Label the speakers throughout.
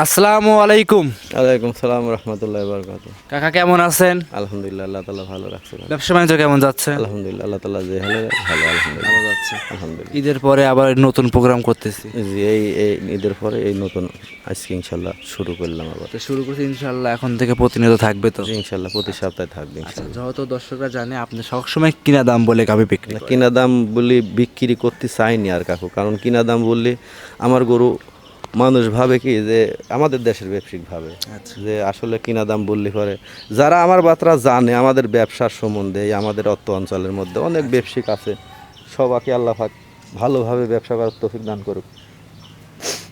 Speaker 1: আসসালামু আলাইকুম।
Speaker 2: ওয়ালাইকুম সালাম রহমতুল্লাহ বরকাত
Speaker 1: কাকা কেমন আছেন?
Speaker 2: আলহামদুলিল্লাহ আল্লাহ তালা ভালো রাখছে।
Speaker 1: ব্যবসা বাণিজ্য কেমন যাচ্ছে?
Speaker 2: আলহামদুলিল্লাহ আল্লাহ তালা যে হালে ভালো আলহামদুলিল্লাহ।
Speaker 1: ভালো যাচ্ছে।
Speaker 2: আলহামদুলিল্লাহ।
Speaker 1: ঈদের পরে আবার নতুন প্রোগ্রাম করতেছি।
Speaker 2: জি এই এই ঈদের পরে এই নতুন আজকে ইনশাল্লাহ শুরু করলাম আবার।
Speaker 1: তো শুরু করছি ইনশাল্লাহ এখন থেকে প্রতিনিয়ত থাকবে তো?
Speaker 2: ইনশাল্লাহ প্রতি সপ্তাহে থাকবে
Speaker 1: আচ্ছা যেহেতু দর্শকরা জানে আপনি সবসময় কিনা দাম বলে গাবি বিক্রি।
Speaker 2: কিনা দাম বলি বিক্রি করতে চাইনি আর কাকু কারণ কিনা দাম বললে আমার গরু মানুষ ভাবে কি যে আমাদের দেশের ব্যবসায়িক ভাবে
Speaker 1: আচ্ছা।
Speaker 2: যে আসলে কিনা দাম বললে পরে। যারা আমার বাতরা জানে আমাদের ব্যবসার সম্বন্ধে আমাদের অর্থ অঞ্চলের মধ্যে অনেক ব্যবসায়িক আছে। সবাইকে আল্লাহ পাক ভালোভাবে ব্যবসা করার তৌফিক দান করুক।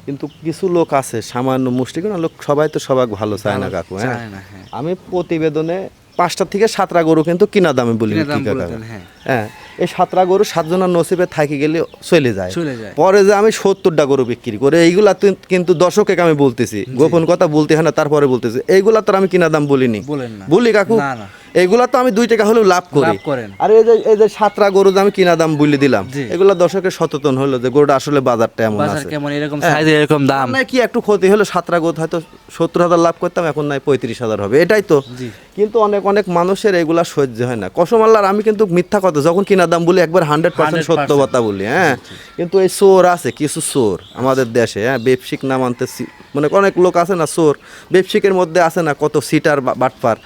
Speaker 2: কিন্তু কিছু লোক আছে সামান্য মুষ্টিগুলো লোক সবাই তো সবাই ভালো চায় না কাকু হ্যাঁ?
Speaker 1: হ্যাঁ।
Speaker 2: আমি প্রতিবেদনে পাঁচটা থেকে সাতটা গরু কিন্তু কিনা দামে বলি
Speaker 1: হ্যাঁ।
Speaker 2: হ্যাঁ। এই সাতটা গরু সাতজনের নসিবে থাকি গেলে চলে যায়। পরে যে আমি সত্তরটা গরু বিক্রি করে এইগুলা কিন্তু দর্শকে আমি বলতেছি। গোপন কথা বলতে হয় না তারপরে বলতেছি। এইগুলা তো আমি কিনা দাম বলিনি। বলি কাকু
Speaker 1: না, না।
Speaker 2: এইগুলা তো আমি দুই টাকা হলেও লাভ করি। আর এই যে এই যে সাতটা গরু আমি কিনা দাম বলে দিলাম। এগুলা দর্শকের সচেতন হলো যে গরুটা আসলে বাজারটা এমন আছে।
Speaker 1: কেমন এরকম
Speaker 2: হ্যাঁ।
Speaker 1: সাইজে এরকম দাম।
Speaker 2: না কি একটু ক্ষতি হলো সাতটা গোদ হয়তো সত্তর হাজার লাভ করতাম এখন নাই পঁয়ত্রিশ হাজার হবে এটাই তো। কিন্তু অনেক অনেক মানুষের এগুলা সহ্য হয় না। কসম আল্লাহর আমি কিন্তু মিথ্যা কথা যখন কিনা দাম বলি একবার হান্ড্রেড পার্সেন্ট
Speaker 1: 100%
Speaker 2: সত্য কথা বলি হ্যাঁ। কিন্তু এই চোর আছে কিছু চোর আমাদের দেশে হ্যাঁ ব্যবসিক নাম আনতে মনে অনেক লোক আছে না চোর ব্যবসিকের মধ্যে আছে না কত সিটার বাটপার।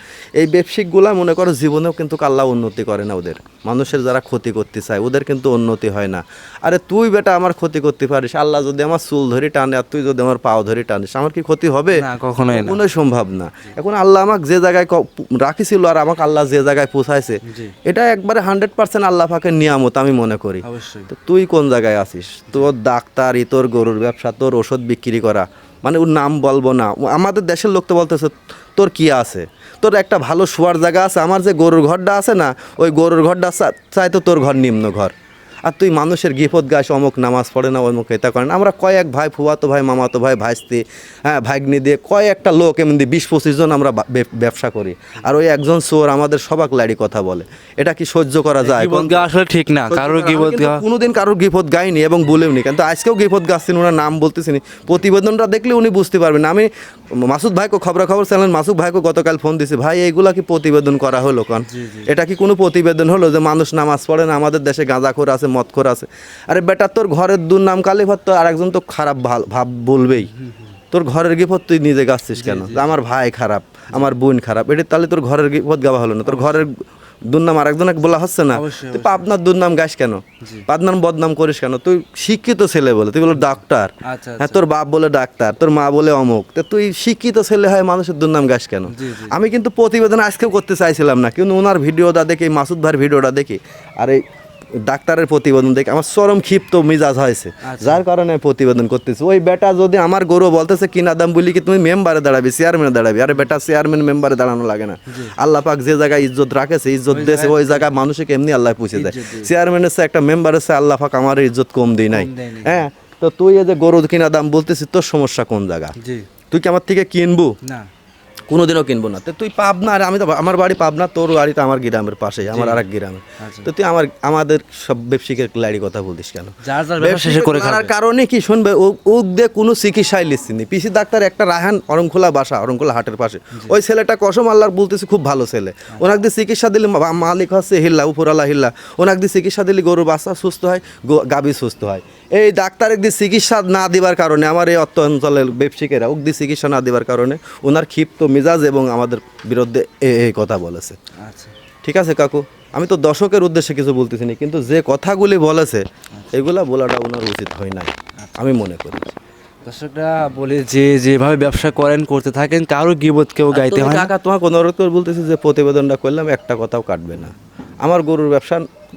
Speaker 2: এই ব্যবসিকগুলা মনে করো জীবনেও কিন্তু আল্লাহ উন্নতি করে না ওদের। মানুষের যারা ক্ষতি করতে চায় ওদের কিন্তু উন্নতি হয় না। আরে তুই বেটা আমার ক্ষতি করতে পারিস আল্লাহ যদি আমার চুল ধরে টানে আর তুই যদি আমার পাও ধরে টানিস আমার কি ক্ষতি হবে?
Speaker 1: কখনোই না।
Speaker 2: কখনোই সম্ভব না। এখন আল্লাহ আমাকে যে জায়গায় রাখিছিল আর আমাকে আল্লাহ যে জায়গায় পৌঁছাইছে এটা একবারে হান্ড্রেড পার্সেন্ট আল্লাহ পাকের নিয়ামত আমি মনে করি। তো তুই কোন জায়গায় আছিস? তোর ডাক্তারি তোর গরুর ব্যবসা তোর ওষুধ বিক্রি করা মানে ওর নাম বলব না। আমাদের দেশের লোক তো বলতেছে, তোর কী আছে? তোর একটা ভালো শোয়ার জায়গা আছে, আমার যে গরুর ঘরটা আছে না, ওই গরুর ঘরটা চাই তো তোর ঘর নিম্ন ঘর। আর তুই মানুষের গিফত গাছ অমুক নামাজ পড়ে না অমুক এটা করে না। আমরা কয়েক ভাই ফুয়াতো ভাই মামাতো ভাই ভাইস্তি হ্যাঁ ভাগ্নি দিয়ে কয়েকটা লোক এমনি বিশ পঁচিশ জন আমরা ব্যবসা করি। আর ওই একজন চোর আমাদের সবাক লাড়ি কথা বলে। এটা কি সহ্য করা যায়?
Speaker 1: আসলে ঠিক না। কারোর গাওয়া
Speaker 2: কোনোদিন কারোর গিফত গাইনি এবং বলেওনি। কিন্তু আজকেও গিফত গাচ্ছেন ওনার নাম বলতেছেন প্রতিবেদনটা দেখলে উনি বুঝতে পারবেন। আমি মাসুদ ভাইকে খবরা খবর চ্যানেল মাসুদ ভাইকে গতকাল ফোন দিছি ভাই এইগুলা কি প্রতিবেদন করা হলো? কারণ এটা কি কোনো প্রতিবেদন হলো যে মানুষ নামাজ পড়ে না? আমাদের দেশে গাঁজাখোর আছে মদখোর আছে। আরে বেটা তোর ঘরের দুর্নাম কালী ভাত তো আরেকজন তো খারাপ ভাব বলবেই। তোর ঘরের গিফত তুই নিজে গাচ্ছিস কেন? আমার ভাই খারাপ আমার বোন খারাপ এটা তাহলে তোর ঘরের গিফত গাওয়া হলো না। তোর ঘরের দুর্নাম আরেকজনকে বলা হচ্ছে না। তুই পাবনার দুর্নাম গাইস কেন? পাবনার বদনাম করিস কেন? তুই শিক্ষিত ছেলে বলে তুই বলো ডাক্তার।
Speaker 1: আচ্ছা,
Speaker 2: হ্যাঁ তোর বাপ বলে ডাক্তার তোর মা বলে অমুক। তা তুই শিক্ষিত ছেলে হয় মানুষের দুর্নাম গাইস কেন? আমি কিন্তু প্রতিবেদন আজকেও করতে চাইছিলাম না কিন্তু ওনার ভিডিওটা দেখি মাসুদ ভাইয়ের ভিডিওটা দেখি। আর এই ডাক্তারের প্রতিবেদন দেখে আমার চরম ক্ষিপ্ত মিজাজ হয়েছে। যার কারণে প্রতিবেদন করতেছি। ওই বেটা যদি আমার গরু বলতেছে কিনা দাম বলি কি তুমি মেম্বারে দাঁড়াবি চেয়ারম্যানে দাঁড়াবি? আরে বেটা চেয়ারম্যান মেম্বারে দাঁড়ানো লাগে না। আল্লাহ পাক যে জায়গায় ইজ্জত রাখেছে ইজ্জত দিয়েছে ওই জায়গায় মানুষকে এমনি আল্লাহ পুষে দেয়। চেয়ারম্যানের সে একটা মেম্বারের সে আল্লাহ পাক আমার ইজ্জত কম দিই নাই। হ্যাঁ তো তুই এই যে গরু কিনা দাম বলতেছিস তোর সমস্যা কোন জায়গা? তুই কি আমার থেকে কিনবু?
Speaker 1: না।
Speaker 2: কোনোদিনও কিনবো না। তো তুই পাবনা আর আমি তো আমার বাড়ি পাবনা তোর বাড়ি তো আমার গ্রামের পাশে আমার আর এক গ্রামে।
Speaker 1: আচ্ছা।
Speaker 2: তো তুই আমার আমাদের সব ব্যবসায়িকের লাড়ি কথা বলতিস কেন?
Speaker 1: যার যার ব্যবসা শেষে করে
Speaker 2: ব্যবসায়িক
Speaker 1: খাবে।
Speaker 2: কারণে কি শুনবে? ও- দিয়ে কোনো চিকিৎসায় লিখছিনি পিসি ডাক্তার একটা রাহান অরংখোলা বাসা অরংখোলা হাটের পাশে। ওই ছেলেটা কসম আল্লাহর বলতেছে খুব ভালো ছেলে। ওনাক দিয়ে চিকিৎসা দিলে মালিক হচ্ছে হিল্লা উপরালা হিল্লা। ওনাক দিয়ে চিকিৎসা দিলে গরু বাচ্চা সুস্থ হয় গো- গাভী সুস্থ হয়। এই ডাক্তার একদি চিকিৎসা না দিবার কারণে আমার এই অর্থ অঞ্চলের ব্যবসায়িকেরা উগদি চিকিৎসা না দিবার কারণে ওনার ক্ষিপ্ত মিজাজ এবং আমাদের বিরুদ্ধে এই কথা বলেছে।
Speaker 1: আচ্ছা।
Speaker 2: ঠিক আছে কাকু? আমি তো দর্শকের উদ্দেশ্যে কিছু বলতেছি না কিন্তু যে কথাগুলি বলেছে এগুলা বলাটা ওনার উচিত হয় নাই আমি মনে করি।
Speaker 1: দর্শকরা বলে যে যেভাবে ব্যবসা করেন করতে থাকেন কারও গিবত কেউ গাইতে হয় না।
Speaker 2: কাকা তোমাকে অনুরোধ করে বলতেছি যে প্রতিবেদনটা করলাম একটা কথাও কাটবে না। আমার গরুর ব্যবসা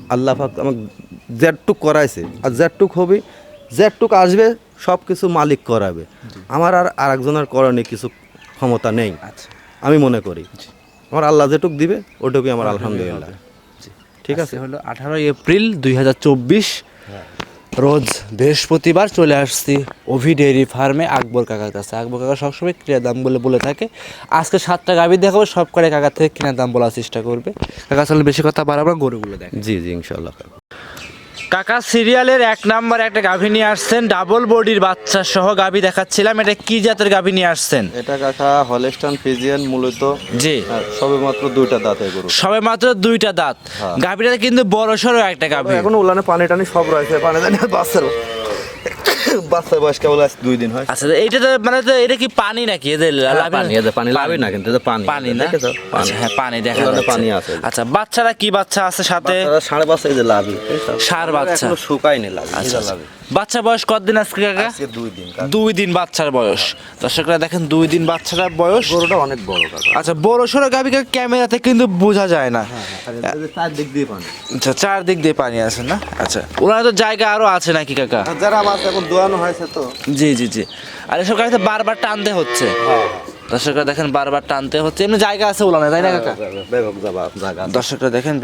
Speaker 2: আল্লাহ পাক আমাকে জেটটুক করাইছে আর জেটটুক হবে জেটটুক আসবে সব কিছু মালিক করাবে। আমার আর আরেকজনের করণে কিছু ক্ষমতা নেই।
Speaker 1: আচ্ছা।
Speaker 2: আমি মনে করি। আমার আল্লাহ যেটুক দিবে ওটুকুই আমার আলহামদুলিল্লাহ। ঠিক আছে?
Speaker 1: হলো আঠারোই এপ্রিল দুই হাজার চব্বিশ। রোজ বৃহস্পতিবার চলে আসছি অভি ডেয়ারি ফার্মে আকবর কাকার কাছে। আকবর কাকা সবসময় ক্রিয়া দাম বলে বলে থাকে। আজকে সাতটা গাভি দেখাবো, সব করে কাকার থেকে কেনার দাম বলার চেষ্টা করবে। কাকা আসলে বেশি কথা বাড়াবো গরুগুলো দেখ
Speaker 2: জি জি ইনশাল্লাহ কাকু
Speaker 1: সিরিয়ালের এক নাম্বার একটা গাভী নিয়ে আসছেন ডাবল বডির বাচ্চা সহ গাভী দেখাচ্ছিলাম এটা কি জাতের গাভী নিয়ে আসছেন?
Speaker 2: এটা কাকা হলেস্টান ফিজিয়ান মূলত।
Speaker 1: জি।
Speaker 2: সবে মাত্র দুইটা দাঁত গরু।
Speaker 1: সবে মাত্র দুইটা দাঁত। গাভীটা কিন্তু বড় সড়ো একটা গাভী।
Speaker 2: এখন উলানে পানি টানি সব রয়েছে পানি টানি বাচ্চার বাচ্চার বয়স কেবল আজ দুই দিন হয়।
Speaker 1: আচ্ছা এইটা তো মানে তো এটা কি পানি নাকি? এদের লাভি
Speaker 2: পানি এদের পানি লাভে না কিন্তু এটা পানি।
Speaker 1: পানি না? আচ্ছা, হ্যাঁ পানি দেখা যাচ্ছে।
Speaker 2: পানি আছে।
Speaker 1: আচ্ছা বাচ্চারা কি বাচ্চা আছে সাথে?
Speaker 2: সাড়ে পাঁচ এদের লাভি
Speaker 1: ষাঁড় বাচ্চা।
Speaker 2: শুকায়নি লাভি
Speaker 1: আচ্ছা আচ্ছা।
Speaker 2: লাভি।
Speaker 1: বাচ্চা বয়স কতদিন আজকে কাকা?
Speaker 2: আজকে দুই দিন
Speaker 1: দুই দিন বাচ্চার বয়স। দর্শকরা দেখেন দুই দিন বাচ্চাটার বয়স।
Speaker 2: গরুটা অনেক বড় কাকা।
Speaker 1: আচ্ছা বড় সড়ো গাভিকে ক্যামেরাতে কিন্তু বোঝা যায় না।
Speaker 2: আর এই যে চার দিক দিয়ে পানি।
Speaker 1: আচ্ছা চারদিক দিয়ে পানি আছে না? আচ্ছা ওনার তো জায়গা আরও আছে নাকি কাকা?
Speaker 2: যারা মাছ এখন দোয়ানো হয়েছে তো।
Speaker 1: জি জি জি। আর এসব গাড়িতে বারবার টানতে হচ্ছে। দর্শকরা দেখেন বারবার টানতে হচ্ছে। এমনি জায়গা আছে ওলানে তাই না কাকা? দর্শকরা দেখেন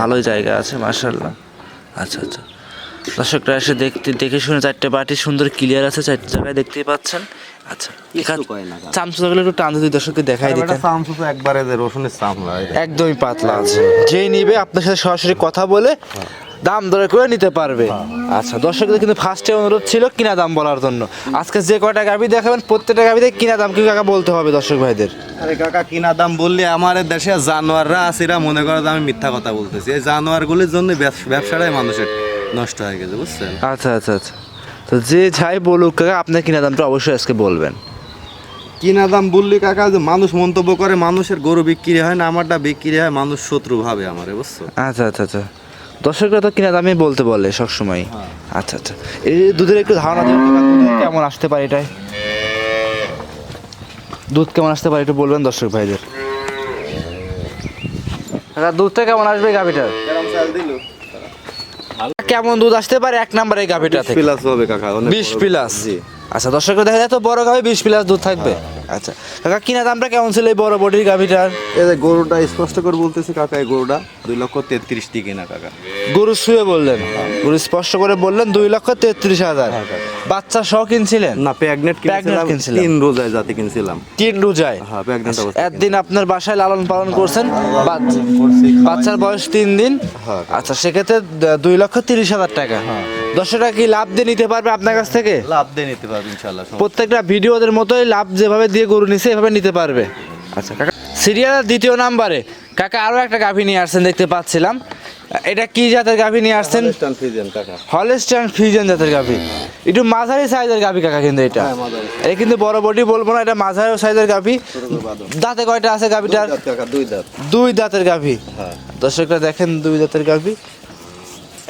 Speaker 1: ভালোই জায়গা আছে মার্শাল্লাহ আচ্ছা আচ্ছা। দর্শকরা এসে দেখতে দেখে শুনে চারটে বাটি সুন্দর ক্লিয়ার আছে চারটে জায়গায় দেখতেই পাচ্ছেন। আচ্ছা
Speaker 2: কয়
Speaker 1: একটু টান দর্শককে দেখাই
Speaker 2: এটা
Speaker 1: দিতেন।
Speaker 2: চামচুস একবারে যে রসুনের চামড়া
Speaker 1: একদমই পাতলা আছে। যেই নিবে আপনার সাথে সরাসরি কথা বলে দাম দরে করে নিতে পারবে। আচ্ছা দর্শকদের কিন্তু ফার্স্টে অনুরোধ ছিল কিনা দাম বলার জন্য। আজকে যে কয়টা গাবি দেখাবেন প্রত্যেকটা গাবিতে কিনা দাম কি কাকা বলতে হবে দর্শক ভাইদের?
Speaker 2: আরে কাকা কিনা দাম বললে আমার দেশে জানোয়াররা আসিরা মনে করে আমি মিথ্যা কথা বলতেছি। এই জানোয়ারগুলির জন্য ব্যবস- ব্যবসাটাই মানুষের নষ্ট হয়ে গেছে বুঝছেন?
Speaker 1: আচ্ছা আচ্ছা আচ্ছা। তো যে যাই বলুক কাকা আপনার কিনা দামটা অবশ্যই আজকে বলবেন?
Speaker 2: কিনা দাম বললি কাকা যে মানুষ মন্তব্য করে মানুষের গরু বিক্রি হয় না আমারটা বিক্রি হয় মানুষ শত্রু ভাবে আমারে বুঝছ?
Speaker 1: আচ্ছা আচ্ছা আচ্ছা। দর্শকরা তো কিনা দামই বলতে বলে সবসময় আচ্ছা আচ্ছা। এই দুধের একটু ধারণা দেবেন কাকা, দুধ কেমন আসতে পারে এটাই? দুধ কেমন আসতে পারে একটু বলবেন দর্শক ভাইদের। কাকা দুধটা কেমন আসবে গাভিটার? কেমন দুধ আসতে পারে এক নাম্বার এই গাভিটা থেকে?
Speaker 2: প্লাস হবে কাকা অনেক
Speaker 1: বিশ
Speaker 2: বড়-
Speaker 1: প্লাস।
Speaker 2: জি।
Speaker 1: আচ্ছা দর্শকরা দেখা যায় তো বড় গাভী বিশ প্লাস দুধ থাকবে? আচ্ছা। কাকা কিনা দামটা কেমন ছিল এই বড় বডির গাভিটার?
Speaker 2: এই যে গরুটা স্পষ্ট করে বলতেছি কাকা এই গরুটা দুই লক্ষ তেত্রিশ টিকে না কাকা।
Speaker 1: গরু শুয়ে বললেন। গরু স্পষ্ট করে বললেন দুই লক্ষ তেত্রিশ হাজার। বাচ্চা সহ কিনছিলেন?
Speaker 2: না প্যাগনেট কিনছিলাম। তিন রোজায় জাতি কিনছিলাম।
Speaker 1: তিন রোজায়?
Speaker 2: হ্যাঁ প্যাগনেট
Speaker 1: একদিন আপনার বাসায় লালন পালন করছেন? বাচ- বাচ্চার বয়স তিন দিন?
Speaker 2: হ্যাঁ।
Speaker 1: আচ্ছা সেক্ষেত্রে দুই লক্ষ তিরিশ হাজার টাকা। দশটা কি লাভ দিয়ে নিতে পারবে আপনার কাছ থেকে?
Speaker 2: লাভ দিয়ে নিতে পারবে ইনশাল্লাহ
Speaker 1: প্রত্যেকটা ভিডিওদের মতোই লাভ যেভাবে দিয়ে গরু নিছে এভাবে নিতে পারবে। আচ্ছা কাকা সিরিয়ালের দ্বিতীয় নাম্বারে। কাকা আরও একটা গাভী নিয়ে আসছেন দেখতে পাচ্ছিলাম। এটা কি জাতের গাভী নিয়ে আসছেন?
Speaker 2: স্টান ফিজিয়ান কাকা।
Speaker 1: ফিউজন জাতের গাভী। একটু মাঝারি সাইজের গাভী কাকা কিন্তু এটা।
Speaker 2: হ্যাঁ,
Speaker 1: এটা কিন্তু বড় বডি বলব না এটা মাঝারি সাইজের গাভী। দাঁতে কয়টা আছে গাভীটার?
Speaker 2: দুই দাঁত। দুই
Speaker 1: দাঁতের গাভী।
Speaker 2: হ্যাঁ।
Speaker 1: দর্শকরা দেখেন দুই দাঁতের গাভী।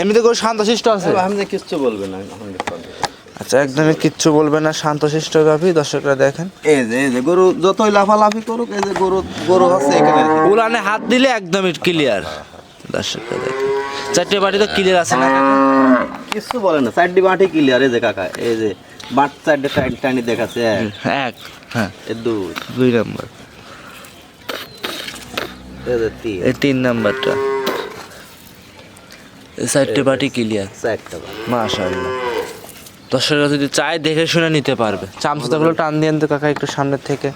Speaker 1: এমনিতে করে শান্তশিষ্ট আছে?
Speaker 2: আমি কিচ্ছু বলবে না
Speaker 1: আচ্ছা একদমই কিচ্ছু বলবে না শান্তশিষ্ট গাভী দর্শকরা দেখেন।
Speaker 2: এই যে এই যে গরু যতই লাফালাফি করুক এই যে গরু গরু হচ্ছে এখানে।
Speaker 1: উলানে হাত দিলে একদমই ক্লিয়ার দর্শকরা দেখেন। চারটে বাড়ি তো ক্লিয়ার আছে না কাকা?
Speaker 2: কিছু বলে না চারটি বাটি ক্লিয়ার এই যে কাকা এই যে বাট চারটে টাইনি দেখাচ্ছে এক,
Speaker 1: এক হ্যাঁ।
Speaker 2: দুই।
Speaker 1: দুই নাম্বার।
Speaker 2: এই যে তিন
Speaker 1: নাম্বারটা। চারটে বাটি ক্লিয়ার
Speaker 2: চারটা।
Speaker 1: মাশাআল্লাহ। দর্শকরা যদি চায় দেখে শুনে নিতে পারবে। চামচুতাগুলো টান দিয়ে তো কাকা একটু সামনের থেকে।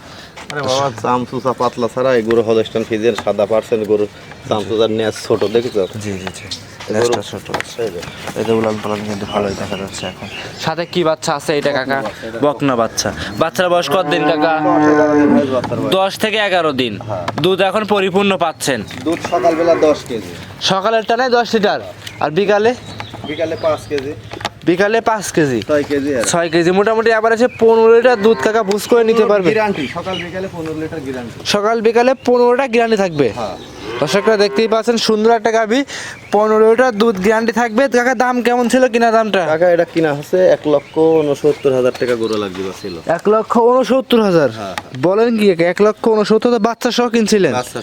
Speaker 2: আরে বাবা চামচুচা পাতলা ছাড়া এই গরু হলস্টান ফিজের সাদা পার্সেন্ট গরু চামচুচার নিয়ে ছোট দেখেছ?
Speaker 1: জি জি জি। লেজটা ছোট
Speaker 2: এই যে।
Speaker 1: এতে উলান কিন্তু ভালোই দেখা যাচ্ছে এখন। সাথে কি বাচ্চা আছে এটা কাকা? বকনা বাচ্চা। বাচ্চার বয়স কত দিন কাকা? দশ থেকে এগারো দিন। দুধ এখন পরিপূর্ণ পাচ্ছেন।
Speaker 2: দুধ সকালবেলা দশ কেজি।
Speaker 1: সকালের টানে দশ লিটার? আর বিকালে?
Speaker 2: বিকালে পাঁচ কেজি।
Speaker 1: বিকালে পাঁচ কেজি।
Speaker 2: ছয় কেজি
Speaker 1: মোটামুটি আবার আছে পনেরো লিটার দুধ কাকা বুঝ করে নিতে পারবে।
Speaker 2: সকাল বিকালে পনেরো লিটার
Speaker 1: সকাল বিকালে পনেরোটা গ্যারান্টি থাকবে।
Speaker 2: হ্যাঁ।
Speaker 1: দর্শকরা দেখতেই পাচ্ছেন সুন্দর একটা গাভি। পনেরোটা দুধ গ্যারান্টি থাকবে। কাকা দাম কেমন ছিল কিনা দামটা?
Speaker 2: কাকা এটা কিনা হচ্ছে এক লক্ষ উনসত্তর হাজার টাকা গরু লাগবে ছিল।
Speaker 1: এক লক্ষ উনসত্তর হাজার?
Speaker 2: হ্যাঁ।
Speaker 1: বলেন কি? এক লক্ষ উনসত্তর হাজার বাচ্চা সহ কিনছিলেন?
Speaker 2: আচ্ছা।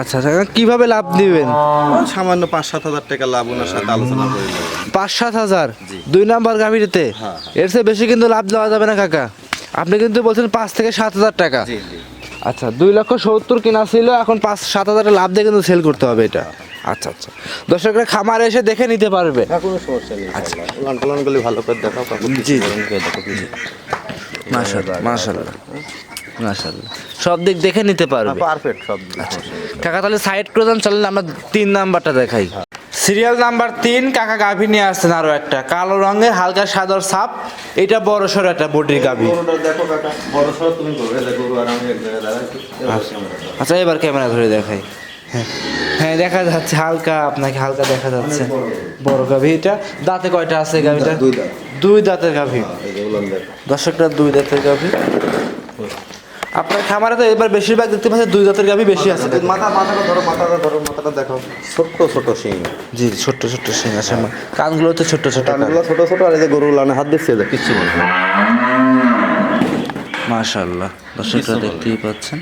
Speaker 1: আচ্ছা কীভাবে লাভ দিবেন?
Speaker 2: সামান্য পাঁচ সাত হাজার টাকা লাভ ওনার সাথে আলোচনা করে
Speaker 1: পাঁচ সাত হাজার? দুই নাম্বার গাভীতে
Speaker 2: হ্যাঁ,
Speaker 1: এর চেয়ে বেশি কিন্তু লাভ দেওয়া যাবে না কাকা। আপনি কিন্তু বলছেন পাঁচ থেকে সাত হাজার টাকা। আচ্ছা দুই লক্ষ সত্তর কিনা ছিল এখন পাঁচ সাত হাজার লাভ দিয়ে কিন্তু সেল করতে হবে এটা। আচ্ছা আচ্ছা। দর্শকরা খামারে এসে দেখে নিতে পারবে।
Speaker 2: না কোনো সমস্যা নেই। আচ্ছা। ভালো করে দেখাও
Speaker 1: জি, সব দিক দেখে নিতে পারবে।
Speaker 2: পারফেক্ট সব সমস্যা নেই।
Speaker 1: কাকা তাহলে সাইড করে দেন চলেন আমরা তিন নাম্বারটা দেখাই। সিরিয়াল নাম্বার তিন কাকা গাভী নিয়ে আসছেন আরও একটা। কালো রঙের হালকা সাদর সাপ এটা বড় সড়ো একটা বডির গাভী।
Speaker 2: দাঁড়াচ্ছি
Speaker 1: আচ্ছা। এবার ক্যামেরা ধরে দেখাই। হ্যাঁ হ্যাঁ দেখা যাচ্ছে হালকা আপনাকে হালকা দেখা যাচ্ছে। বড় গাভী। এটা দাঁতে কয়টা আছে গাভীটা?
Speaker 2: দুই দাঁত।
Speaker 1: দুই দাঁতের গাভী।
Speaker 2: এই যে
Speaker 1: দর্শকটা দুই দাঁতের গাভী। আপনার খামারে তো এবার বেশিরভাগ দেখতে পাচ্ছি দুই জাতের গাভী বেশি আছে।
Speaker 2: মাথা মাথাটা ধরো মাথাটা ধরো মাথাটা দেখো ছোট্ট ছোট শিং।
Speaker 1: জি ছোট্ট ছোট্ট শিং আছে। আমার কানগুলো তো ছোট্ট ছোট
Speaker 2: কানগুলো ছোট ছোট আর এই যে গরু লানে হাত দিচ্ছে যে কিচ্ছু নেই
Speaker 1: মাশাআল্লাহ। দর্শকরা দেখতেই পাচ্ছেন।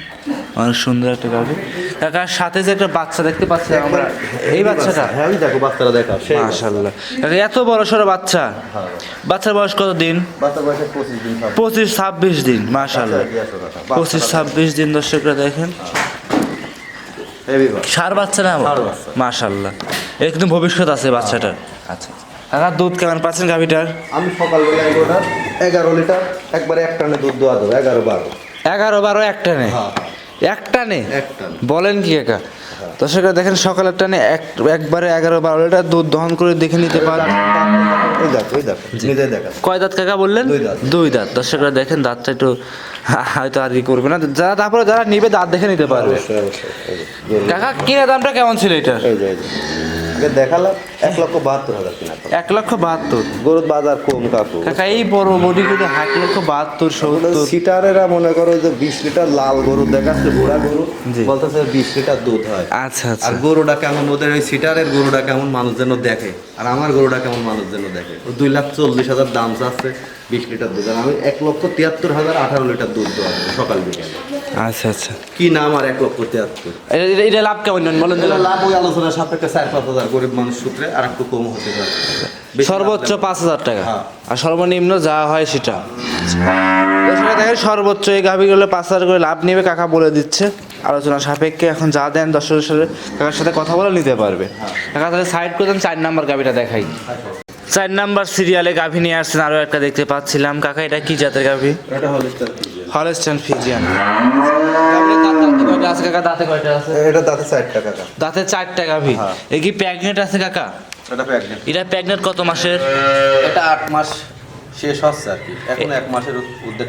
Speaker 1: অনেক সুন্দর একটা গাভী। কাকার সাথে যে একটা বাচ্চা দেখতে পাচ্ছি আমরা এই বাচ্চাটা?
Speaker 2: হ্যাঁ ওই দেখো বাচ্চারা দেখা
Speaker 1: কাকা এত বড় সড়ো বাচ্চা? বাচ্চার বয়স কত দিন?
Speaker 2: বাচ্চার বয়সে পঁচিশ দিন থাকে
Speaker 1: পঁচিশ ছাব্বিশ দিন মাশাল্লাহ পঁচিশ ছাব্বিশ দিন দর্শকরা দেখেন। সার বাচ্চা না এর কিন্তু ভবিষ্যৎ আছে বাচ্চাটার আচ্ছা। কাকা দুধ কেমন পাচ্ছেন গাভীটার?
Speaker 2: আমি সকালবেলা এগারোটা এগারো লিটার একবারে এক টানে দুধ দোয়া দেবো এগারো বারো।
Speaker 1: এগারো বারো একটা নে একটা নে
Speaker 2: এক টানে?
Speaker 1: বলেন কি কাকা দর্শকরা দেখেন সকালের টানে এক একবারে এগারো বারো লিটার দুধ দহন করে দেখে নিতে পারেন। কয় দাঁত কাকা বললেন?
Speaker 2: দুই দাঁত।
Speaker 1: দর্শকরা দেখেন দাঁতটা একটু হয়তো আর ই করবে না। যারা তারপরে যারা নিবে দাঁত দেখে নিতে পারবে। কাকা কিনা দামটা কেমন ছিল
Speaker 2: যে। আগে দেখালাম এক লক্ষ বাহাত্তর হাজার কিনা
Speaker 1: এক লক্ষ বাহাত্তর।
Speaker 2: গরুর বাজার কম কাকু।
Speaker 1: কাকা এই বড় বডি কিন্তু এক লক্ষ বাহাত্তর সত্তর।
Speaker 2: সিটারেরা মনে করো যে বিশ লিটার লাল গরু দেখাচ্ছে বুড়া গরু। বলতেছে বিশ লিটার দুধ হয়।
Speaker 1: আচ্ছা আচ্ছা।
Speaker 2: আর গরুটা কেমন ওদের ওই সিটারের গরুটা কেমন মানুষ যেন দেখে। আর আমার গরুটা কেমন মানুষ যেন দেখে। দুই লাখ চল্লিশ হাজার দাম চাচ্ছে বিশ লিটার দুধ। আর আমি এক লক্ষ তিয়াত্তর হাজার আঠারো লিটার দুধ দেওয়া সকাল বিকেলে।
Speaker 1: আচ্ছা আচ্ছা।
Speaker 2: কি নাম আর এক লক্ষ তিয়াত্তর?
Speaker 1: এটা- লাভ কেমন? নেন বলেন?
Speaker 2: লাভ ওই আলোচনার সাপেক্ষে চার পাঁচ হাজার গরিব মানুষ সূত্রে আর একটু কম হতে পারে।
Speaker 1: সর্বোচ্চ পাঁচ হাজার টাকা।
Speaker 2: হ্যাঁ।
Speaker 1: আর সর্বনিম্ন যা হয় সেটা। দেখেন সর্বোচ্চ এই গাভিগুলো পাঁচ হাজার করে লাভ নেবে কাকা বলে দিচ্ছে। আলোচনা সাপেক্ষে এখন যা দেন দর্শকের সাথে কাকার সাথে কথা বলে নিতে পারবে। কাকা তাহলে সাইড করে দেন চার নাম্বার গাভিটা দেখাই। চার নাম্বার সিরিয়ালে গাভি নিয়ে আসছেন আরও একটা দেখতে পাচ্ছিলাম। কাকা এটা কি জাতের গাভি?
Speaker 2: এটা হলিস্টার
Speaker 1: হলস্টাইন ফিজিয়ান আছে কাকা? দাঁতে কয়টা আছে?
Speaker 2: এটা দাঁতে টাকা দাম
Speaker 1: দাঁতে চারটা গাভি।
Speaker 2: হ্যাঁ।
Speaker 1: এ কি প্যাগনেট আছে কাকা?
Speaker 2: এটা প্যাকেট
Speaker 1: এটা প্যাগনেট কত মাসের?
Speaker 2: এটা আট মাস শেষ হচ্ছে আর কি। এখন এক মাসের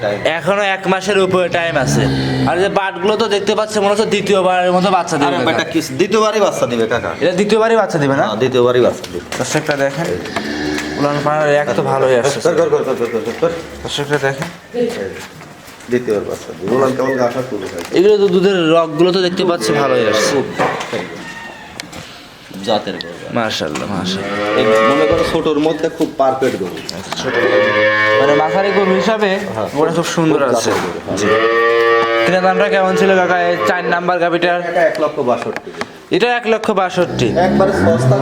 Speaker 2: টাইম
Speaker 1: এখনও এক মাসের উপরে টাইম আছে। আর যে বাটগুলো তো দেখতে পাচ্ছে মনে হচ্ছে দ্বিতীয়বারের মতো বাচ্চা দেবে
Speaker 2: কি দ্বিতীয়বারই বাচ্চা দিবে কাকা।
Speaker 1: এটা দ্বিতীয়বারই বাচ্চা দেবে না?
Speaker 2: হ্যাঁ দ্বিতীয়বারই বাচ্চা দিবে।
Speaker 1: দর্শকটা দেখেন। উলান পাড়ার এক তো ভালোই আসছে দর্শকটা দেখেন।
Speaker 2: দ্বিতীয়বার বাচ্চা দিবে বললাম কেমন
Speaker 1: এগুলো তো দুধের রকগুলো তো দেখতে পাচ্ছে ভালোই আসছে।
Speaker 2: জাতের গরু।
Speaker 1: মার্শাল্লাহ মার্শাল্লাহ
Speaker 2: মনে করো ছোটর মধ্যে খুব পারফেক্ট গরু।
Speaker 1: ছোট মানে মাথারি গরু হিসাবে
Speaker 2: হ্যাঁ।
Speaker 1: ওটা খুব সুন্দর আছে।
Speaker 2: হ্যাঁ।
Speaker 1: কিনা দামটা কেমন ছিল কাকা? এই চার নাম্বার গাভিটার?
Speaker 2: টাকা এক লক্ষ বাষট্টি।
Speaker 1: এটা এক লক্ষ বাষট্টি।
Speaker 2: একবারে সস্তা।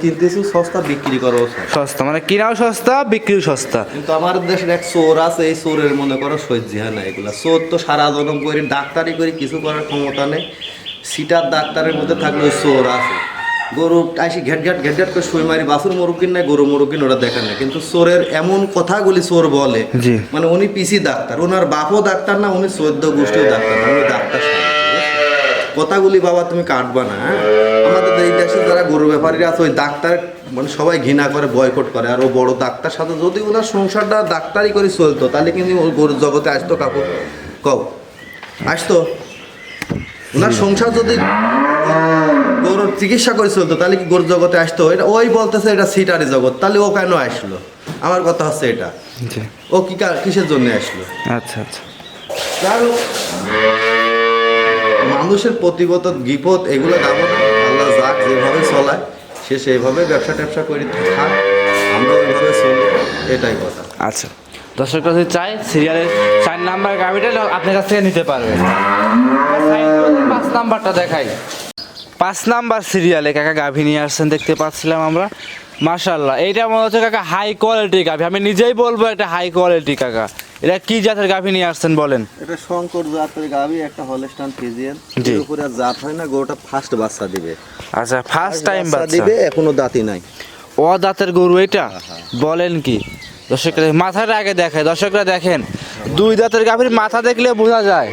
Speaker 2: কিনতেছি সস্তা বিক্রি করো সস্তা।
Speaker 1: মানে কিনাও সস্তা বিক্রিও সস্তা।
Speaker 2: কিন্তু আমার দেশের এক চোর আছে এই চোরের মনে করো সহ্য হয় না এগুলা। চোর তো সারা জনম করে ডাক্তারি করে কিছু করার ক্ষমতা নেই। সিটার ডাক্তারের মধ্যে থাকলে ওই চোর আছে। গরু আসি ঘেট ঘেট ঘেট ঘেট করে শুই মারি বাছুর মরুকিন নাই গরু মরুকিন ওরা দেখেন না কিন্তু চোরের এমন কথাগুলি চোর বলে মানে উনি পিসি ডাক্তার ওনার বাপও ডাক্তার না উনি চোদ্দ গোষ্ঠীও ডাক্তার না উনি ডাক্তার কথাগুলি বাবা তুমি কাটবা না হ্যাঁ? আমাদের এই দেশে যারা গরু ব্যাপারীরা আছে ওই ডাক্তার মানে সবাই ঘৃণা করে বয়কট করে। আর ও বড় ডাক্তার সাথে যদি ওনার সংসারটা ডাক্তারই করে চলতো তাহলে কিন্তু ও গরুর জগতে আসতো কাকু। কও। আসতো। ওনার সংসার যদি গরুর চিকিৎসা করে চলতো তাহলে কি গরুর জগতে আসতো? এটা ওই বলতেছে এটা সিটারি জগৎ তাহলে ও কেন আসলো? আমার কথা হচ্ছে এটা। ও কি কিসের জন্য আসলো?
Speaker 1: আচ্ছা আচ্ছা।
Speaker 2: মানুষের প্রতিগত বিপদ এগুলো যাক যেভাবে চলায়, সে সেইভাবে ব্যবসা ট্যাবসা করে থাক, আমরা ওইভাবে চলি, এটাই কথা।
Speaker 1: আচ্ছা। দর্শকরা যদি চাই সিরিয়ালের চার নাম্বার গাড়িটা আপনার কাছ থেকে নিতে পারবে। পাঁচ নাম্বারটা দেখাই। পাঁচ নাম্বার সিরিয়ালে কাকা গাভী নিয়ে আসছেন, দেখতে পাচ্ছিলাম আমরা। মাশাল্লাহ এইটা মনে হচ্ছে কাকা হাই কোয়ালিটি গাভী। আমি নিজেই বলব এটা হাই কোয়ালিটি কাকা। এটা কি জাতের গাভী নিয়ে আসছেন বলেন?
Speaker 2: এটা শঙ্কর জাতের গাবি একটা হলস্টান ফিজিয়ান
Speaker 1: জি।
Speaker 2: এর উপরে জাত হয় না গরুটা ফার্স্ট বাচ্চা দিবে।
Speaker 1: আচ্ছা ফার্স্ট টাইম বাচ্চা
Speaker 2: দিবে এখনও দাঁতি নাই।
Speaker 1: ও দাঁতের গরু এটা? বলেন কি? দর্শকরা মাথাটা আগে দেখায়। দর্শকরা দেখেন দুই দাঁতের গাভীর মাথা দেখলে বোঝা যায়।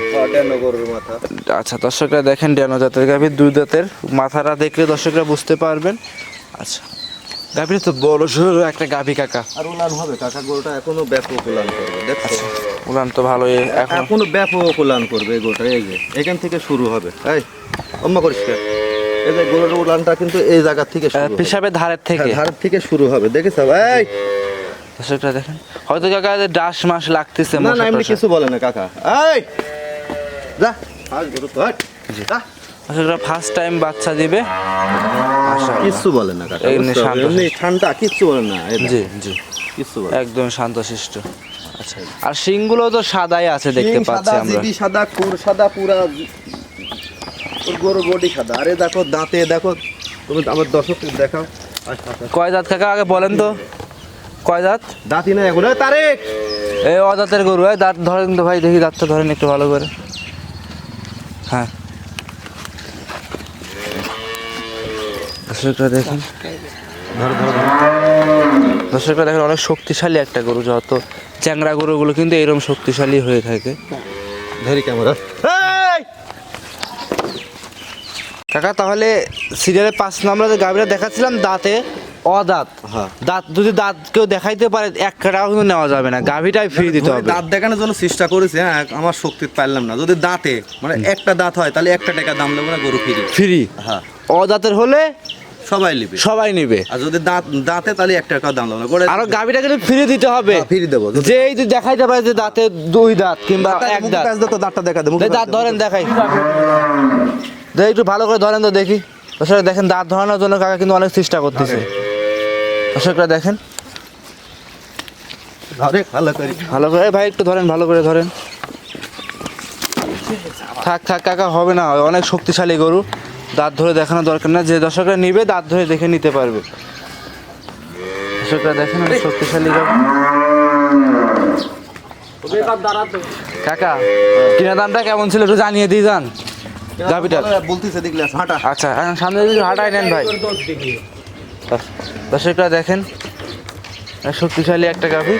Speaker 2: মাথা।
Speaker 1: আচ্ছা দর্শকরা দেখেন ডেনো জাতের গাভীর দুই দাঁতের মাথাটা দেখলে দর্শকরা বুঝতে পারবেন। আচ্ছা। গাভীর তো বড় সড়ো একটা গাভী কাকা
Speaker 2: আর উলান হবে কাকা গরুটা এখনও ব্যাপক উলান করবে দেখছ
Speaker 1: উলান তো ভালোই এখন
Speaker 2: এখনও ব্যাপক উলান করবে এই গরুটা এই যে এখান থেকে শুরু হবে এই অম্মা করিস? এই যে গরুর উলানটা কিন্তু এই জায়গা থেকে শুরু হবে।
Speaker 1: পেশাবের ধারের থেকে
Speaker 2: হ্যাঁ, ধার থেকে শুরু হবে দেখেছ এই
Speaker 1: দর্শকরা দেখেন হয়তো কাকা যে ডাস মাস লাগতেছে
Speaker 2: না না এমনি কিছু বলে না কাকা এই যা আজ গরু তো হাট। যা।
Speaker 1: দর্শকরা ফার্স্ট টাইম বাচ্চা দিবে।
Speaker 2: কিচ্ছু বলে না কাকা
Speaker 1: এমনি
Speaker 2: ঠান্ডা কিচ্ছু বলে না
Speaker 1: জি জি।
Speaker 2: কিচ্ছু বলে।
Speaker 1: একদম শান্তশিষ্ট। আচ্ছা। আর শিংগুলো তো সাদাই আছে দেখতে পাচ্ছি
Speaker 2: সাদা,
Speaker 1: আমরা।
Speaker 2: সাদা খুর সাদা পুরা ওর গরু বডি সাদা। আরে দেখো দাঁতে দেখো তুমি আমার দর্শক দেখাও। আচ্ছা, আচ্ছা।
Speaker 1: কয় দাঁত কাকা আগে বলেন তো। কয় দাঁত?
Speaker 2: দাঁতই না এখন। এই তারেক!
Speaker 1: এই অদাঁতের গরু। দাঁত ধরেন তো ভাই দেখি দাঁতটা ধরেন একটু ভালো করে। হ্যাঁ। দর্শকরা দেখেন। দর্শকরা দেখেন অনেক শক্তিশালী একটা গরু যত চ্যাংরা গরুগুলো কিন্তু এরকম শক্তিশালী হয়ে থাকে।
Speaker 2: ধরি ক্যামেরা।
Speaker 1: কাকা তাহলে সিরিয়ালের পাঁচ নাম্বার যে গাভীরা দেখাচ্ছিলাম দাঁতে অদাঁত।
Speaker 2: হ্যাঁ।
Speaker 1: দাঁত যদি দাঁত কেউ দেখাইতে পারে এক টাকাও কিন্তু নেওয়া যাবে না। গাভীটাই ফ্রি দিতে হবে।
Speaker 2: দাঁত দেখানোর জন্য চেষ্টা করেছি হ্যাঁ আমার শক্তি পারলাম না। যদি দাঁতে মানে একটা দাঁত হয় তাহলে একটা টাকা দাম দেবো না গরু ফিরি
Speaker 1: ফ্রি
Speaker 2: হ্যাঁ।
Speaker 1: অদাঁতের হলে
Speaker 2: সবাই নেবে।
Speaker 1: সবাই নিবে।
Speaker 2: আর যদি দাঁত দাঁতে তাহলে এক টাকা দাম না। গরু
Speaker 1: আরও গাভীটা কিন্তু ফ্রি দিতে হবে।
Speaker 2: ফিরি দেবো।
Speaker 1: যে এই যে দেখাইতে পারে যে দাঁতে দুই দাঁত কিংবা এক দাঁত।
Speaker 2: তো দাঁতটা দেখা দে মুখে
Speaker 1: দেখ, দাঁত ধরেন দেখাই। দেখ একটু ভালো করে ধরেন তো দেখি। দর্শক দেখেন দাঁত ধরানোর জন্য কাকা কিন্তু অনেক চেষ্টা করতেছে। দর্শকরা দেখেন।
Speaker 2: ধরে ভালো করে।
Speaker 1: ভালো করে ভাই একটু ধরেন ভালো করে ধরেন। থাক থাক কাকা হবে না অনেক শক্তিশালী গরু। দাঁত ধরে দেখানো দরকার না। যে দর্শকরা নিবে দাঁত ধরে দেখে নিতে পারবে। দর্শকরা দেখেন অনেক শক্তিশালী গরু কাকা কিনা দামটা কেমন ছিল একটু জানিয়ে দিয়ে যান। গাভিটার
Speaker 2: বলতেছে দেখলে হাঁটা।
Speaker 1: আচ্ছা এখন সামনে দিকে হাঁটাই নেন ভাই। দর্শকরা দেখেন শক্তিশালী একটা গাভি।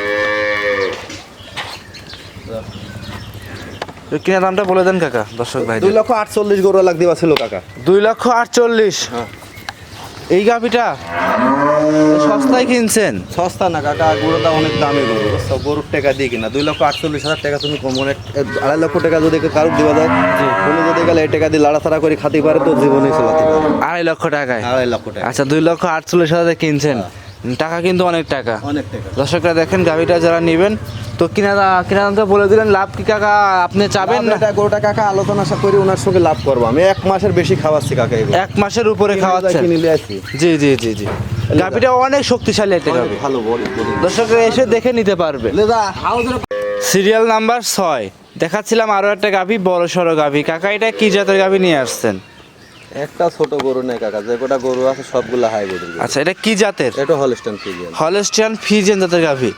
Speaker 1: কিনা দামটা বলে দেন কাকা দর্শক ভাই
Speaker 2: দুই লক্ষ আটচল্লিশ গরু লাখ দিবা ছিল কাকা।
Speaker 1: দুই লক্ষ আটচল্লিশ।
Speaker 2: হ্যাঁ।
Speaker 1: এই গাভিটা সস্তায় কিনছেন?
Speaker 2: সস্তা না কাকা গরুটা অনেক দামি গরু বুঝছ? গরুর টাকা দিয়ে কিনা। দুই লক্ষ আটচল্লিশ হাজার টাকা তুমি কম অনেক আড়াই লক্ষ টাকা যদি কারোর দিবা দাও কোনো যদি গেলে এই টাকা দিয়ে লাড়াছাড়া করে খাতে পারে তো জীবনে চলাতে পারে
Speaker 1: আড়াই লক্ষ টাকায়?
Speaker 2: আড়াই লক্ষ টাকা।
Speaker 1: আচ্ছা দুই লক্ষ আটচল্লিশ হাজার কিনছেন। টাকা কিন্তু অনেক টাকা।
Speaker 2: অনেক টাকা।
Speaker 1: দর্শকরা দেখেন গাভিটা যারা নেবেন তো কিনা দা- কিনা দামটা বলে দিলেন লাভ কি কাকা? আপনি চাবেন না?
Speaker 2: এটা গরুটা কাকা আলোচনা আশা করি ওনার সঙ্গে লাভ করব। আমি এক মাসের বেশি খাওয়াচ্ছি কাকা
Speaker 1: এক মাসের উপরে খাওয়াচ্ছেন?
Speaker 2: কিনে নিয়ে আসছি
Speaker 1: জি জি জি জি। গাভিটা অনেক শক্তিশালী একটা গাভি
Speaker 2: ভালো বল
Speaker 1: দর্শকরা এসে দেখে নিতে পারবে। সিরিয়াল নাম্বার ছয়। দেখাচ্ছিলাম আরও একটা গাভি বড় সড়ো গাভি। কাকা এটা কি জাতের গাভি নিয়ে আসছেন?
Speaker 2: একটা ছোট গরু নেই কাকা যে কটা গরু আছে সবগুলো হাইব্রিড
Speaker 1: আচ্ছা এটা কি জাতের?
Speaker 2: এটা হলস্টাইন ফ্রিজিয়ান
Speaker 1: হলস্টিয়ান ফিজেন জাতের গাভি।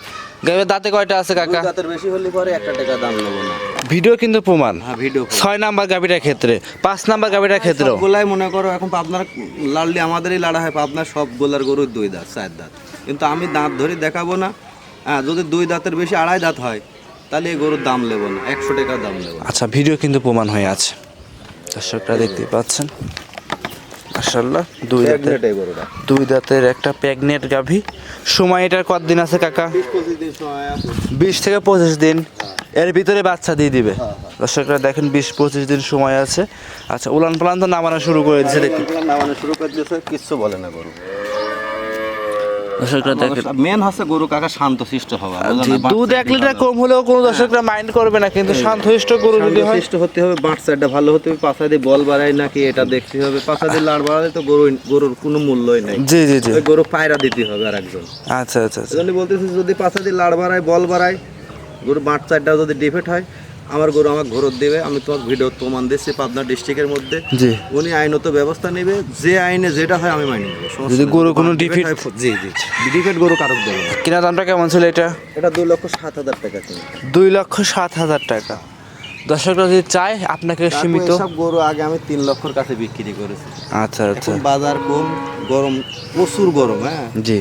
Speaker 1: গাভীর দাঁতে কয়টা আছে কাকা?
Speaker 2: জাতের বেশি হলে পরে একটা টাকা দাম নেব না।
Speaker 1: ভিডিও কিন্তু প্রমাণ।
Speaker 2: হ্যাঁ ভিডিও
Speaker 1: ছয় নাম্বার গাভিটার ক্ষেত্রে পাঁচ নাম্বার গাভিটার ক্ষেত্রে।
Speaker 2: সবগুলাই মনে করো এখন পাবনার লাড়লি আমাদেরই লাড়া হয় পাবনার সব গোলার গরুর দুই দাঁত চার দাঁত। কিন্তু আমি দাঁত ধরে দেখাবো না। হ্যাঁ যদি দুই দাঁতের বেশি আড়াই দাঁত হয় তাহলে এই গরুর দাম নেব না একশো টাকা দাম নেব
Speaker 1: আচ্ছা ভিডিও কিন্তু প্রমাণ হয়ে আছে। দর্শকরা দেখতে পাচ্ছেন। মাশাল্লাহ দুই দাঁতের দুই দাঁতের একটা প্রেগনেন্ট গাভী। সময় এটার কতদিন আছে কাকা?
Speaker 2: বিশ
Speaker 1: থেকে পঁচিশ দিন। এর ভিতরে বাচ্চা দিয়ে দিবে। দর্শকরা দেখেন বিশ পঁচিশ দিন সময় আছে। আচ্ছা উলান পালান তো নামানো শুরু করে দিচ্ছে দেখি।
Speaker 2: নামানো শুরু করে দিয়েছে কিচ্ছু বলে না গরু।
Speaker 1: দর্শকরা দেখেন।
Speaker 2: মেন হচ্ছে গরু কাকা শান্ত শিষ্ট হওয়া?
Speaker 1: দুধ এক লিটার কম হলেও কোনো দর্শকরা মাইন্ড করবে না কিন্তু শান্তশিষ্ট গরু যদি হয়
Speaker 2: শান্তশিষ্ট হতে হবে বাঁট সাইডটা ভালো হতে হবে পাশা দিয়ে বল বাড়ায় নাকি এটা দেখতে হবে পাশা দিয়ে লাড় বাড়ালে তো গরু গরুর কোনো মূল্যই নাই।
Speaker 1: জি জি জি।
Speaker 2: গরু পায়রা দিতে হবে আর একজন
Speaker 1: আচ্ছা আচ্ছা। আচ্ছা
Speaker 2: বলতেছি যদি পাশা দিয়ে লাড় বাড়ায় বল বাড়ায় গরু বাঁট সাইডটাও যদি ডিফেক্ট হয় আমার গরু আমার ঘরত দেবে আমি তোমার ভিডিও প্রমাণ দিচ্ছি পাবনা ডিস্ট্রিক্টের মধ্যে।
Speaker 1: জি।
Speaker 2: উনি আইনত ব্যবস্থা নেবে যে আইনে যেটা হয় আমি মানি নেব।
Speaker 1: যদি গরু কোনো
Speaker 2: হয়, জি জি ডিফেক্ট গরু কারক দেবে
Speaker 1: কিনা দামটা কেমন ছিল এটা?
Speaker 2: এটা দুই লক্ষ সাত হাজার টাকা কিনে
Speaker 1: দুই লক্ষ সাত হাজার টাকা। দর্শকরা যদি চায় আপনাকে সীমিত
Speaker 2: সব গরু আগে আমি তিন লক্ষর কাছে বিক্রি করেছি।
Speaker 1: আচ্ছা আচ্ছা।
Speaker 2: বাজার কম গরম প্রচুর গরম হ্যাঁ?
Speaker 1: জি।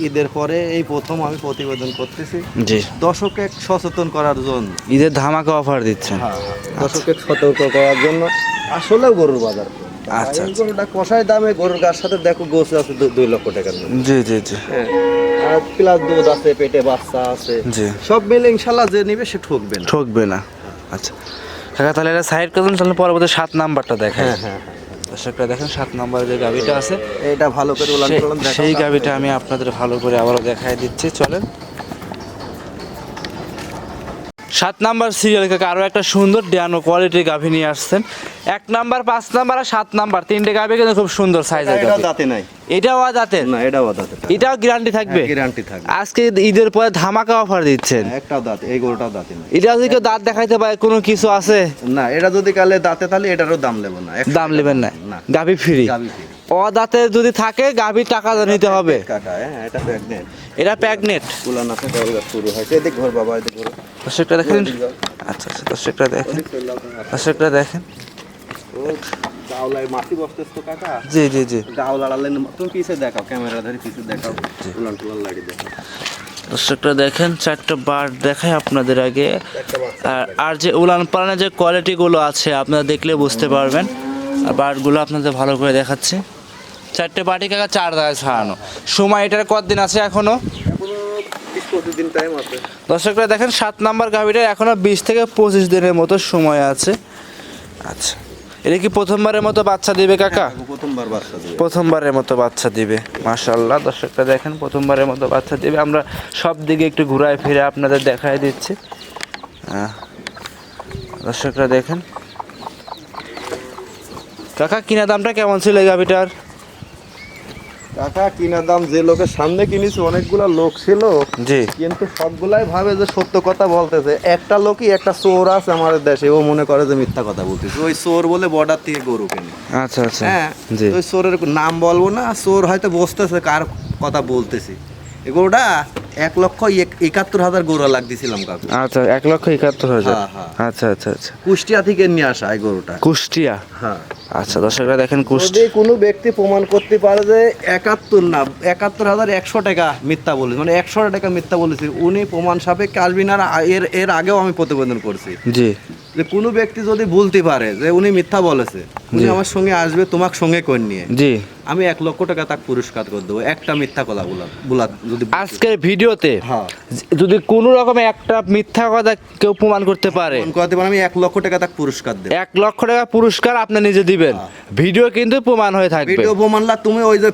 Speaker 2: ঈদের পরে এই প্রথম আমি প্রতিবেদন করতেছি।
Speaker 1: জি।
Speaker 2: দর্শককে সচেতন করার জন্য।
Speaker 1: ঈদের ধামাকা অফার দিচ্ছেন।
Speaker 2: দর্শককে সতর্ক করার জন্য আসলেও গরুর বাজার।
Speaker 1: আচ্ছা,
Speaker 2: গরুটা কষাই দামে গরুর গাছ সাথে দেখো গোছ আছে দুই লক্ষ টাকার
Speaker 1: জি জি জি।
Speaker 2: হ্যাঁ। আর প্লাস দুধ আছে পেটে বাচ্চা আছে।
Speaker 1: জি।
Speaker 2: সব মিলে ইনশাল্লাহ যে নিবে সে ঠকবে না।
Speaker 1: ঠকবে না। আচ্ছা। কাকা তাহলে এটা সাইড করুন তাহলে পরবর্তী সাত নাম্বারটা দেখেন
Speaker 2: হ্যাঁ হ্যাঁ।
Speaker 1: দর্শকরা দেখেন সাত নম্বরে যে গাভিটা আছে
Speaker 2: এটা ভালো করে
Speaker 1: সেই- গাভিটা আমি আপনাদের ভালো করে আবারও দেখাই দিচ্ছি। চলেন। সাত নাম্বার সিরিয়াল কাকা আরও একটা সুন্দর ড্যানো কোয়ালিটির গাভি নিয়ে আসছেন। এক নাম্বার পাঁচ নাম্বার আর সাত নাম্বার তিনটে গাভি কিন্তু খুব সুন্দর সাইজের
Speaker 2: দাঁতে নাই।
Speaker 1: এটাও দাঁতের?
Speaker 2: না এটাও দাঁতে
Speaker 1: এটাও গ্যারান্টি থাকবে?
Speaker 2: গ্যারান্টি থাকবে।
Speaker 1: আজকে ঈদের পরে ধামাকা অফার দিচ্ছেন।
Speaker 2: একটাও দাঁত এই গরুটাও দাঁতে নাই।
Speaker 1: এটা যদি কেউ দাঁত দেখাইতে পারে কোনো কিছু আছে?
Speaker 2: না এটা যদি কালে দাঁতে তাহলে এটারও দাম নেব না।
Speaker 1: দাম নেবেন না।
Speaker 2: না।
Speaker 1: গাভি ফ্রি
Speaker 2: গাভি ফ্রি।
Speaker 1: ও দাঁতের যদি থাকে গাভি টাকা নিতে হবে।
Speaker 2: কাকা হ্যাঁ এটা
Speaker 1: এটা প্যাগনেট
Speaker 2: আছে শুরু এদিক ঘর বাবা এদিক ঘর।
Speaker 1: দর্শকটা দেখেন। আচ্ছা আচ্ছা দর্শকটা দেখেন। দর্শকটা দেখেন।
Speaker 2: ও গাওলায় মাটি বসতেছ তো কাকা?
Speaker 1: জি জি জি।
Speaker 2: গাও লাড়ালে তুমি পিছে দেখাও ক্যামেরা ধরে পিছে দেখাও। টুলান
Speaker 1: দেখেন চারটা বার দেখায় আপনাদের আগে। আর আর যে উলান পালানের যে কোয়ালিটিগুলো আছে আপনারা দেখলে বুঝতে পারবেন। আর বারগুলো আপনাদের ভালো করে দেখাচ্ছি। চারটে বাটি কাকা চার দায় ছাড়ানো। সময় এটার কতদিন আছে
Speaker 2: এখনও?
Speaker 1: দর্শকরা দেখেন সাত নাম্বার গাভিটার এখনও বিশ থেকে পঁচিশ দিনের মতো সময় আছে। আচ্ছা। এটা কি প্রথমবারের মতো বাচ্চা দিবে কাকা?
Speaker 2: প্রথমবার বাচ্চা
Speaker 1: প্রথমবারের মতো বাচ্চা দিবে। মাশাল্লাহ দর্শকরা দেখেন প্রথমবারের মতো বাচ্চা দিবে। আমরা সব দিকে একটু ঘুরায় ফিরে আপনাদের দেখাই দিচ্ছি। দর্শকরা দেখেন। কাকা কিনা দামটা কেমন ছিল এই গাভিটার?
Speaker 2: কাকা কিনা দাম যে লোকের সামনে কিনেছি অনেকগুলা লোক ছিল।
Speaker 1: জি।
Speaker 2: কিন্তু সবগুলাই ভাবে যে সত্য কথা বলতেছে। একটা লোকই একটা চোর আছে আমাদের দেশে ও মনে করে যে মিথ্যা কথা বলতেছে। ওই চোর বলে বর্ডার থেকে গরু কেনে।
Speaker 1: আচ্ছা আচ্ছা।
Speaker 2: হ্যাঁ ওই চোরের নাম বলব না চোর হয়তো বসতেছে কার কথা বলতেছি। গরুটা এক লক্ষ একাত্তর হাজার গরু লাগ দিছিলাম কাকু।
Speaker 1: আচ্ছা এক লক্ষ একাত্তর হাজার।
Speaker 2: হ্যাঁ, হ্যাঁ।
Speaker 1: আচ্ছা আচ্ছা আচ্ছা।
Speaker 2: কুষ্টিয়া থেকে নিয়ে আসা এই গরুটা।
Speaker 1: কুষ্টিয়া?
Speaker 2: হ্যাঁ।
Speaker 1: আচ্ছা দর্শকরা দেখেন কুষ্টি
Speaker 2: যদি কোনো ব্যক্তি প্রমাণ করতে পারে যে একাত্তর না একাত্তর হাজার একশো টাকা মিথ্যা বলেছে মানে একশো টাকা মিথ্যা বলেছে উনি প্রমাণ সাপেক্ষে আসবেন আর এর এর আগেও আমি প্রতিবেদন করছি।
Speaker 1: জি।
Speaker 2: যে কোনো ব্যক্তি যদি বলতে পারে যে উনি মিথ্যা বলেছে উনি আমার সঙ্গে আসবে তোমার সঙ্গে করে নিয়ে।
Speaker 1: জি।
Speaker 2: আমি এক লক্ষ টাকা তাকে পুরস্কার করে দেবো। একটা মিথ্যা কথা বলা বলা যদি
Speaker 1: আজকের ভিডিওতে
Speaker 2: হ্যাঁ।
Speaker 1: যদি কোনো রকমে একটা মিথ্যা কথা কেউ প্রমাণ করতে পারে
Speaker 2: প্রমাণ করাতে পারে আমি এক লক্ষ টাকা তাকে পুরস্কার দেবো।
Speaker 1: এক লক্ষ টাকা পুরস্কার আপনি নিজে দিবেন। ভিডিও কিন্তু প্রমাণ হয়ে থাকবে।
Speaker 2: ভিডিও প্রমাণলা তুমি ওই যে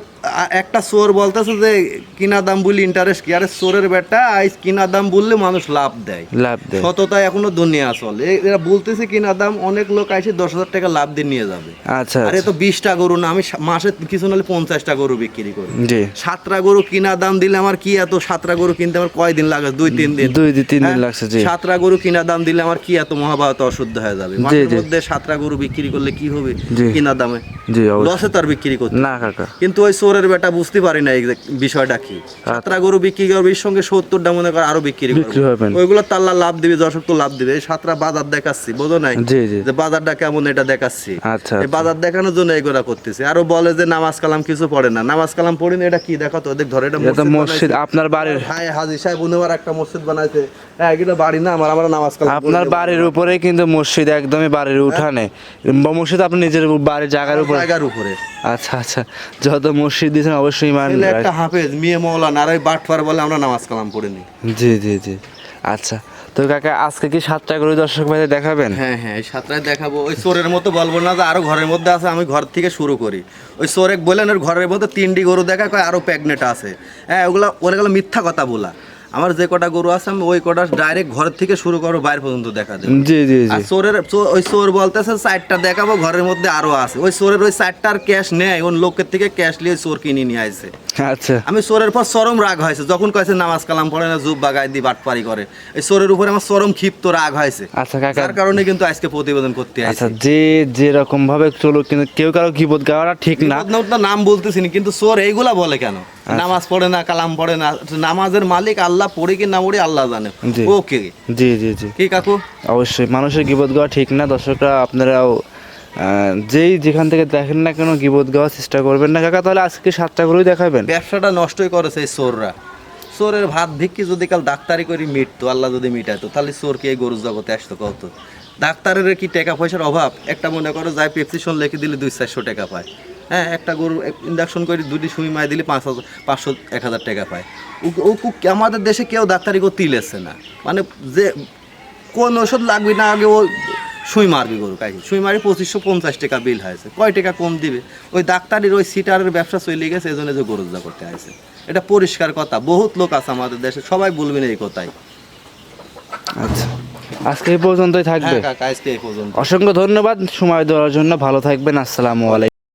Speaker 2: একটা চোর বলতেছো যে কিনা দাম বলি ইন্টারেস্ট কি? আরে চোরের বেটা আইস কিনা দাম বললে মানুষ লাভ দেয়।
Speaker 1: লাভ দেয়।
Speaker 2: সততা এখনও দুনিয়া চলে এরা বলতেছে কিনা দাম অনেক লোক আইসে দশ হাজার টাকা লাভ দিয়ে নিয়ে যাবে।
Speaker 1: আচ্ছা
Speaker 2: আরে তো বিশটা গরু না আমি মাসে কিছু নাহলে পঞ্চাশটা গরু বিক্রি করি।
Speaker 1: জি।
Speaker 2: সাতটা গরু কিনা দাম দিলে আমার কি এত সাতটা গরু কিনতে আমার কয়দিন লাগে দুই তিন দিন।
Speaker 1: দুই তিন দিন
Speaker 2: হ্যাঁ?
Speaker 1: লাগছে জি।
Speaker 2: সাতটা গরু কিনা দাম দিলে আমার কি এত মহাভারত অশুদ্ধ হয়ে যাবে? মাসের। মধ্যে সাতটা গরু বিক্রি করলে কি হবে? কিনা দামে?
Speaker 1: জি অবশ্যই।
Speaker 2: লসে তার বিক্রি করতে
Speaker 1: না কাকা।
Speaker 2: কিন্তু ওই চোরের বেটা বুঝতে পারি না এই বিষয়টা কি? সাতটা গরু বিক্রি করবে এর সঙ্গে সত্তরটা মনে কর আরও বিক্রি করবে। ওইগুলো তাল্লা লাভ দিবে দর্শক তো লাভ দিবে। এই সাতটা বাজার দেখাচ্ছি বোঝো নাই? যে বাজারটা কেমন এটা দেখাচ্ছি।
Speaker 1: আচ্ছা
Speaker 2: এই বাজার দেখানোর জন্য এইগুলা করতেছে। আরও বলে যে নামাজ কালাম কিছু পড়ে না। নামাজ কালাম পড়ি না এটা কি? দেখো তো ওদের ধরে এটা
Speaker 1: মসজিদ। আপনার বাড়ির।
Speaker 2: হায় হাজি সাহেব উনি আবার একটা মসজিদ বানাইছে। হ্যাঁ এটা বাড়ি না আমার আমার নামাজ কালাম
Speaker 1: আপনার বাড়ির উপরে কিন্তু মসজিদ একদমই বাড়ির উঠানে। মসজিদ আপনি নিজের বাড়ির জায়গার উপরে?
Speaker 2: জায়গার উপরে।
Speaker 1: আচ্ছা আচ্ছা। যত মসজিদ দিয়েছেন অবশ্যই মান
Speaker 2: একটা হাফেজ মেয়ে মৌলানা আর ওই বাটফার বলে আমরা নামাজ কালাম পড়িনি
Speaker 1: জি জি জি। আচ্ছা তো কাকা আজকে কি সাতটা করে দর্শক ভাইদের দেখাবেন?
Speaker 2: হ্যাঁ হ্যাঁ এই সাতটায় দেখাবো। ওই চোরের মতো বলব না যে আরও ঘরের মধ্যে আছে আমি ঘর থেকে শুরু করি। ওই চোরে বলেন ওর ঘরের মধ্যে তিনটি গরু দেখা কয় আরও প্যাগনেট আছে। হ্যাঁ ওগুলো ওগুলো মিথ্যা কথা বলা। আমার যে কটা গরু আছে আমি ওই কটা ডাইরেক্ট ঘর থেকে শুরু করো বাইরে পর্যন্ত দেখা দেবো।
Speaker 1: জি জি
Speaker 2: আর চোরের ওই চোর বলতেছে চারটা দেখাবো ঘরের মধ্যে আরও আছে। ওই চোরের ওই চারটার ক্যাশ নেয় ওই লোকের থেকে ক্যাশ নিয়ে চোর কিনে নিয়ে আসছে
Speaker 1: আচ্ছা।
Speaker 2: আমি চোরের পর চরম রাগ হয়েছে যখন কয়েছে নামাজ কালাম পড়ে না জুব বাগায় দি বাটপারি করে। এই চোরের উপরে আমার চরম ক্ষিপ্ত রাগ হয়েছে।
Speaker 1: আচ্ছা কাকা।
Speaker 2: যার কারণে কিন্তু আজকে প্রতিবেদন করতে
Speaker 1: আচ্ছা
Speaker 2: আসছি
Speaker 1: যে যেরকম ভাবে চলুক কিন্তু কেউ কারও গিবত গাওয়াটা ঠিক না।
Speaker 2: না নাম বলতেছিনি কিন্তু চোর এইগুলা বলে কেন?
Speaker 1: আচ্ছা।
Speaker 2: নামাজ পড়ে না কালাম পড়ে না নামাজের মালিক আল্লাহ পড়ে কি না পড়ে আল্লাহ জানে। ওকে।
Speaker 1: জি জি জি।
Speaker 2: কি কাকু?
Speaker 1: অবশ্যই মানুষের গিবত গাওয়া ঠিক না দর্শকরা আপনারাও যেই যেখান থেকে দেখেন না কেন গিবোধ গাওয়ার চেষ্টা করবেন না কাকা, তাহলে আজকে সাতটা করেই দেখাবেন।
Speaker 2: ব্যবসাটা নষ্টই করেছে এই চোররা। চোরের ভাত ভিক্ষি যদি কাল ডাক্তারি করে মিটতো, আল্লাহ যদি মিটাইতো, তাহলে চোর কি এই গরু জগতে আসতো কত? ডাক্তারের কি টাকা পয়সার অভাব? একটা মনে করো যায় পেপসিশন লিখে দিলে দুই চারশো টাকা পায়। হ্যাঁ একটা গরু ইন্ডাকশন করে দুটি সুই মায় দিলে পাঁচ হাজার, পাঁচশো, এক হাজার টাকা পায়। ও- আমাদের দেশে কেউ ডাক্তারি করতে ইলেছে না। মানে যে, কোন ওষুধ লাগবে না আগে ও সুই মারবি গরু কাই সুই মারি পঁচিশশো পঞ্চাশ টাকা বিল হয়েছে। কয় টাকা কম দিবে? ওই ডাক্তারের ওই সিটারের ব্যবসা চলে গেছে এই জন্য যে গরু যা করতে আসে এটা পরিষ্কার কথা বহুত লোক আছে আমাদের দেশে সবাই বলবেন এই কথাই।
Speaker 1: আচ্ছা আজকে এই পর্যন্তই থাকবে।
Speaker 2: হ্যাঁ আজকে এই পর্যন্ত।
Speaker 1: অসংখ্য ধন্যবাদ সময় দেওয়ার জন্য। ভালো থাকবেন আসসালামু আলাইকুম।